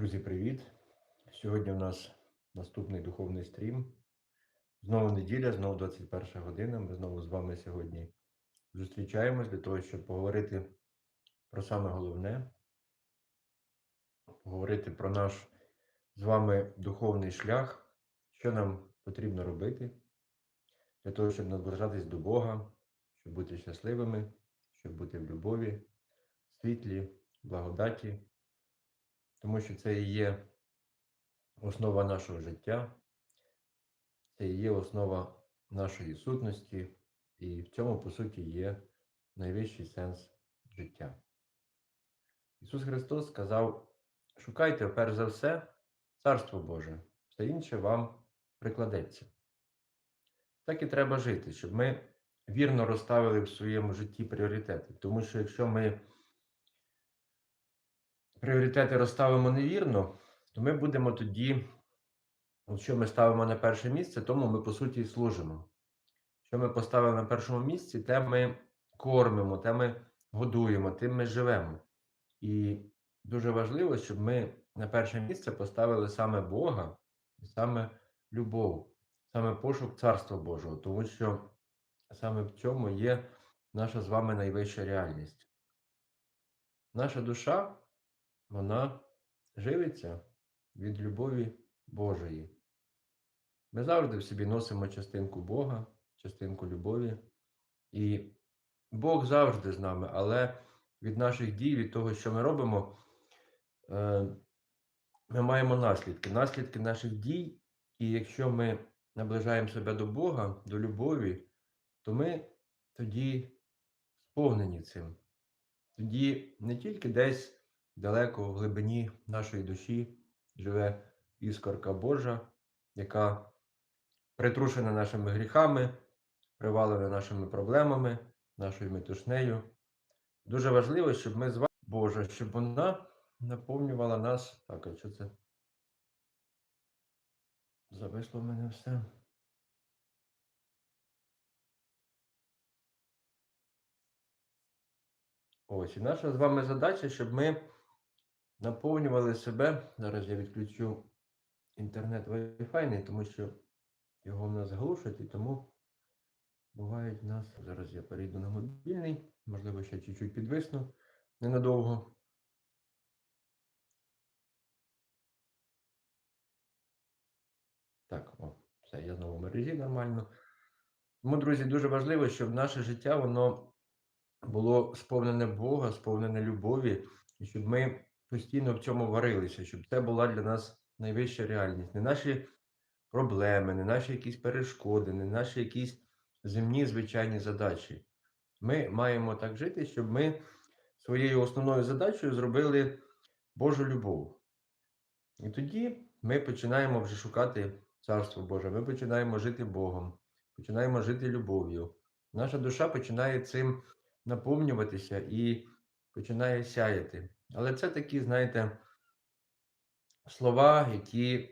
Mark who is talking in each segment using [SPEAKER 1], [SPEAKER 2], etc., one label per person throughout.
[SPEAKER 1] Друзі, привіт! Сьогодні у нас наступний духовний стрім. Знову неділя, знову 21 година. Ми знову з вами сьогодні зустрічаємось для того, щоб поговорити про саме головне, поговорити про наш з вами духовний шлях, що нам потрібно робити для того, щоб наближатись до Бога, щоб бути щасливими, щоб бути в любові, світлі, благодаті тому що це і є основа нашого життя, це і є основа нашої сутності, і в цьому, по суті, є найвищий сенс життя. Ісус Христос сказав: шукайте, перш за все, Царство Боже, все інше вам прикладеться. Так і треба жити, щоб ми вірно розставили в своєму житті пріоритети. Тому що якщо ми пріоритети розставимо невірно, то ми будемо тоді, що ми ставимо на перше місце, тому ми, по суті, і служимо. Що ми поставили на першому місці, те ми кормимо, те ми годуємо, тим ми живемо. І дуже важливо, щоб ми на перше місце поставили саме Бога і саме любов, саме пошук Царства Божого, тому що саме в цьому є наша з вами найвища реальність. Наша душа вона живиться від любові Божої. Ми завжди в собі носимо частинку Бога, частинку любові. І Бог завжди з нами, але від наших дій, від того, що ми робимо, е, ми маємо наслідки. Наслідки наших дій, і якщо ми наближаємо себе до Бога, до любові, то ми тоді сповнені цим. Тоді не тільки десь далеко в глибині нашої душі живе іскорка Божа, яка притрушена нашими гріхами, привалена нашими проблемами, нашою метушнею. Дуже важливо, щоб ми з вами, Божа, щоб вона наповнювала нас. Так, а що це? Зависло в мене все. Ось, і наша з вами задача, щоб ми наповнювали себе. Зараз я відключу інтернет Wi-Fi, тому що його в нас глушать і тому бувають нас. Зараз я перейду на мобільний, можливо, ще чуть-чуть підвисну ненадовго. Так, о, все, я знову в мережі нормально. Тому, друзі, дуже важливо, щоб наше життя воно було сповнене Бога, сповнене любові, і щоб ми постійно в цьому варилися, щоб це була для нас найвища реальність. Не наші проблеми, не наші якісь перешкоди, не наші якісь земні звичайні задачі. Ми маємо так жити, щоб ми своєю основною задачею зробили Божу любов. І тоді ми починаємо вже шукати Царство Боже, ми починаємо жити Богом, починаємо жити любов'ю. Наша душа починає цим наповнюватися і починає сяяти. Але це такі, знаєте, слова, які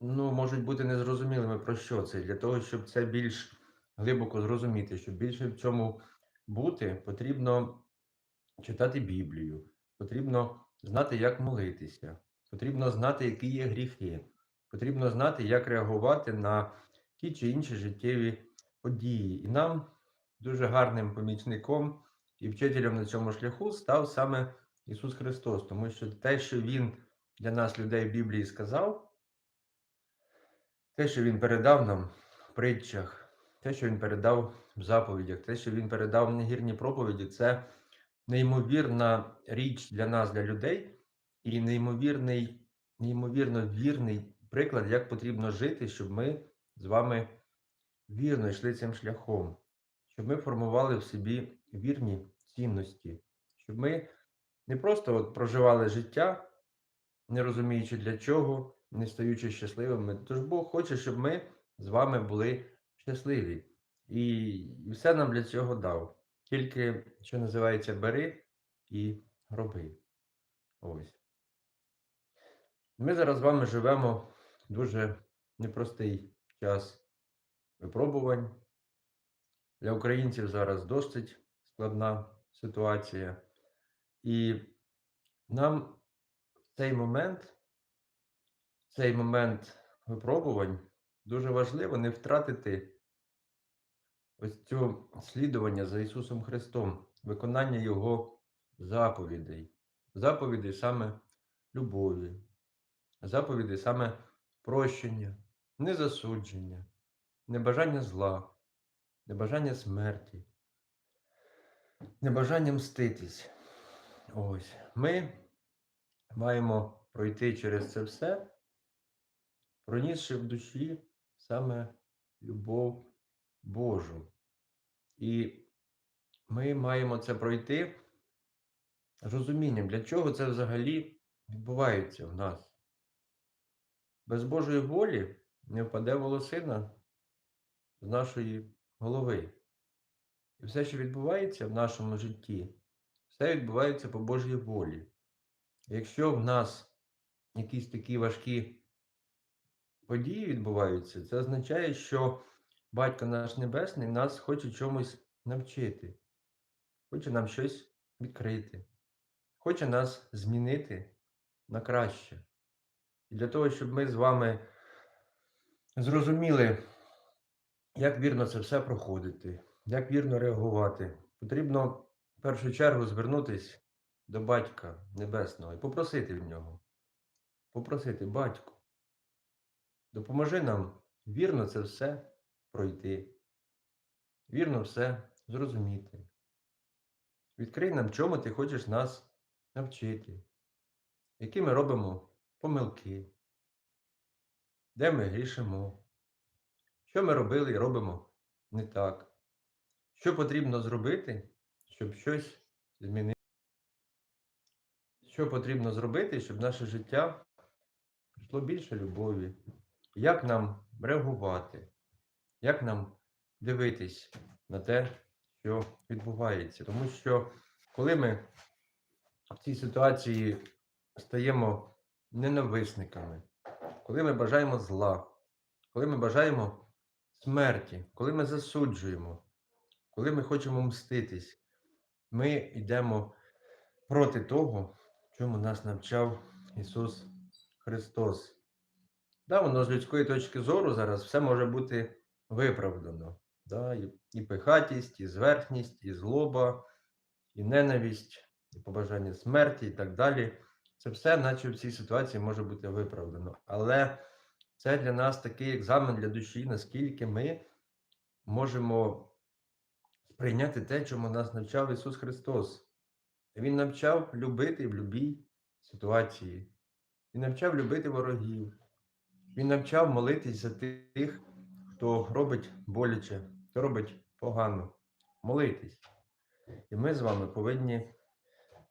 [SPEAKER 1] ну, можуть бути незрозумілими про що це. Для того, щоб це більш глибоко зрозуміти, щоб більше в цьому бути, потрібно читати Біблію, потрібно знати, як молитися, потрібно знати, які є гріхи, потрібно знати, як реагувати на ті чи інші життєві події. І нам дуже гарним помічником і вчителем на цьому шляху став саме Ісус Христос, тому що те, що Він для нас, людей в Біблії, сказав, те, що Він передав нам в притчах, те, що Він передав в заповідях, те, що Він передав в негірні проповіді, це неймовірна річ для нас, для людей, і неймовірний, неймовірно вірний приклад, як потрібно жити, щоб ми з вами вірно йшли цим шляхом, щоб ми формували в собі вірні цінності, щоб ми не просто от проживали життя, не розуміючи для чого, не стаючи щасливими. Тож Бог хоче, щоб ми з вами були щасливі. І, все нам для цього дав. Тільки, що називається, бери і роби. Ось. Ми зараз з вами живемо дуже непростий час випробувань. Для українців зараз досить складна ситуація. І нам в цей момент цей момент випробувань дуже важливо не втратити ось цю слідування за Ісусом Христом, виконання Його заповідей, заповідей саме любові, заповідей саме прощення, незасудження, небажання зла, небажання смерті, небажання мститись. Ось. Ми маємо пройти через це все, пронісши в душі саме любов Божу. І ми маємо це пройти з розумінням, для чого це взагалі відбувається в нас. Без Божої волі не впаде волосина з нашої голови. І все, що відбувається в нашому житті, все відбувається по Божій волі. Якщо в нас якісь такі важкі події відбуваються, це означає, що Батько наш Небесний нас хоче чомусь навчити, хоче нам щось відкрити, хоче нас змінити на краще. І для того, щоб ми з вами зрозуміли, як вірно це все проходити, як вірно реагувати, потрібно в першу чергу звернутися до Батька Небесного і попросити в нього. Попросити, батьку, допоможи нам вірно це все пройти, вірно все зрозуміти. Відкрий нам, чому ти хочеш нас навчити, які ми робимо помилки, де ми грішимо, що ми робили і робимо не так, що потрібно зробити, щоб щось змінити. Що потрібно зробити, щоб наше життя прийшло більше любові? Як нам реагувати? Як нам дивитись на те, що відбувається? Тому що коли ми в цій ситуації стаємо ненависниками, коли ми бажаємо зла, коли ми бажаємо смерті, коли ми засуджуємо, коли ми хочемо мститись, ми йдемо проти того, чому нас навчав Ісус Христос. Да, воно з людської точки зору зараз все може бути виправдано. Да? І, пихатість, і зверхність, і злоба, і ненависть, і побажання смерті, і так далі. Це все, наче в цій ситуації може бути виправдано. Але це для нас такий екзамен для душі, наскільки ми можемо сприйняти те, чому нас навчав Ісус Христос. Він навчав любити в будь-якій ситуації. Він навчав любити ворогів. Він навчав молитись за тих, хто робить боляче, хто робить погано. Молитись. І ми з вами повинні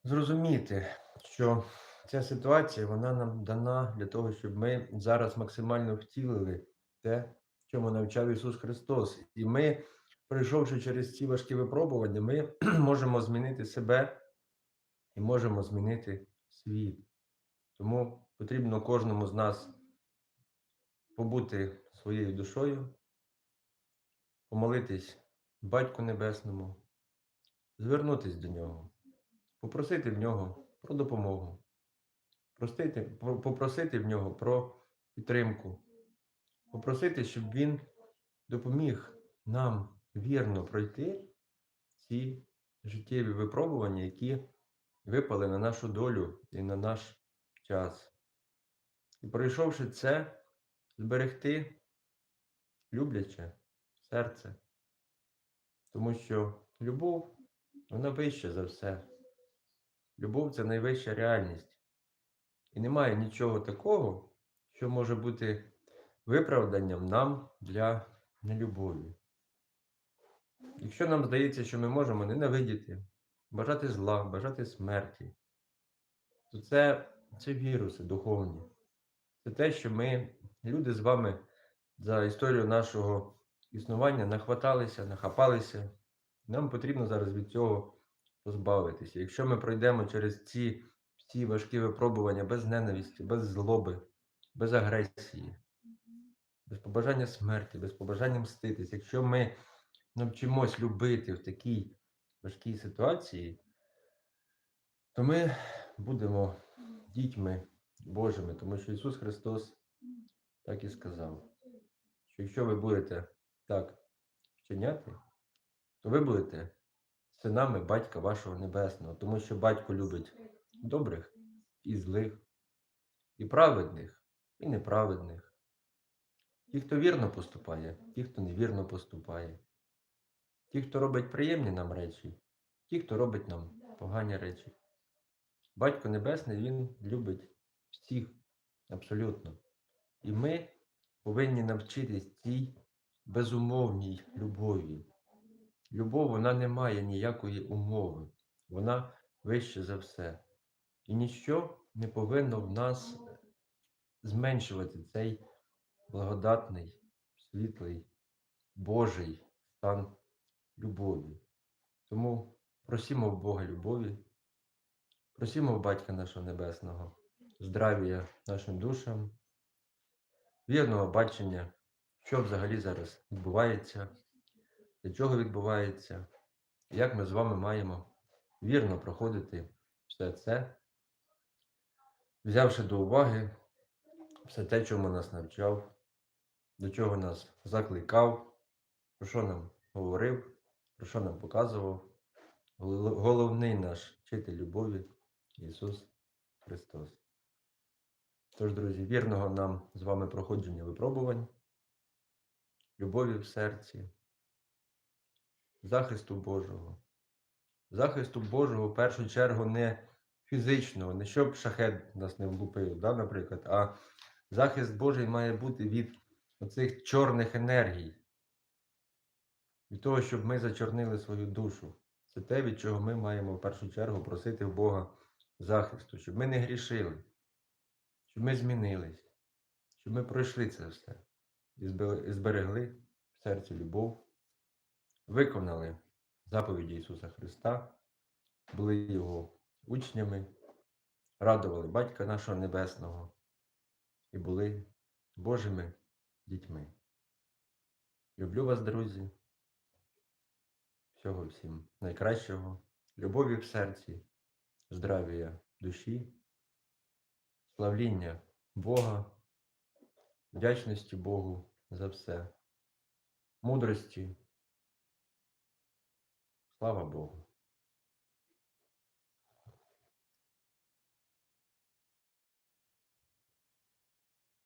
[SPEAKER 1] зрозуміти, що ця ситуація вона нам дана для того, щоб ми зараз максимально втілили те, чому навчав Ісус Христос. І ми, пройшовши через ці важкі випробування, ми можемо змінити себе і можемо змінити світ. Тому потрібно кожному з нас побути своєю душою, помолитись Батьку Небесному, звернутись до нього, попросити в нього про допомогу, простити, попросити в нього про підтримку, попросити, щоб він допоміг нам вірно пройти ці життєві випробування, які випали на нашу долю і на наш час. І пройшовши це, зберегти любляче серце. Тому що любов, вона вища за все. Любов це найвища реальність. І немає нічого такого, що може бути виправданням нам для нелюбові. Якщо нам здається, що ми можемо ненавидіти, бажати зла, бажати смерті, то це, це віруси духовні. Це те, що ми, люди з вами, за історію нашого існування нахваталися, нахапалися. Нам потрібно зараз від цього позбавитися. Якщо ми пройдемо через ці всі важкі випробування без ненависті, без злоби, без агресії, без побажання смерті, без побажання мститись, якщо ми навчимось любити в такій важкій ситуації, то ми будемо дітьми Божими, тому що Ісус Христос так і сказав, що якщо ви будете так вчиняти, то ви будете синами батька вашого небесного, тому що батько любить добрих і злих, і праведних, і неправедних. Ті, хто вірно поступає, ті, хто невірно поступає. Ті, хто робить приємні нам речі, ті, хто робить нам погані речі. Батько Небесний, Він любить всіх абсолютно. І ми повинні навчитись цій безумовній любові. Любов вона не має ніякої умови, вона вище за все. І ніщо не повинно в нас зменшувати цей благодатний, світлий, Божий стан любові. Тому просімо в Бога любові, просімо в Батька нашого Небесного, здравія нашим душам, вірного бачення, що взагалі зараз відбувається, для чого відбувається, як ми з вами маємо вірно проходити все це, взявши до уваги все те, чому нас навчав, до чого нас закликав, про що нам говорив, про що нам показував. Головний наш вчитель любові Ісус Христос. Тож, друзі, вірного нам з вами проходження випробувань, любові в серці, захисту Божого. Захисту Божого в першу чергу не фізичного, не щоб шахет нас не влупив, да, наприклад, а захист Божий має бути від оцих чорних енергій, від того, щоб ми зачорнили свою душу. Це те, від чого ми маємо в першу чергу просити в Бога захисту, щоб ми не грішили, щоб ми змінились, щоб ми пройшли це все і зберегли в серці любов, виконали заповіді Ісуса Христа, були Його учнями, радували Батька нашого Небесного і були Божими дітьми. Люблю вас, друзі. Всього всім найкращого, любові в серці, здрав'я душі, славління Бога, вдячності Богу за все, мудрості. Слава Богу.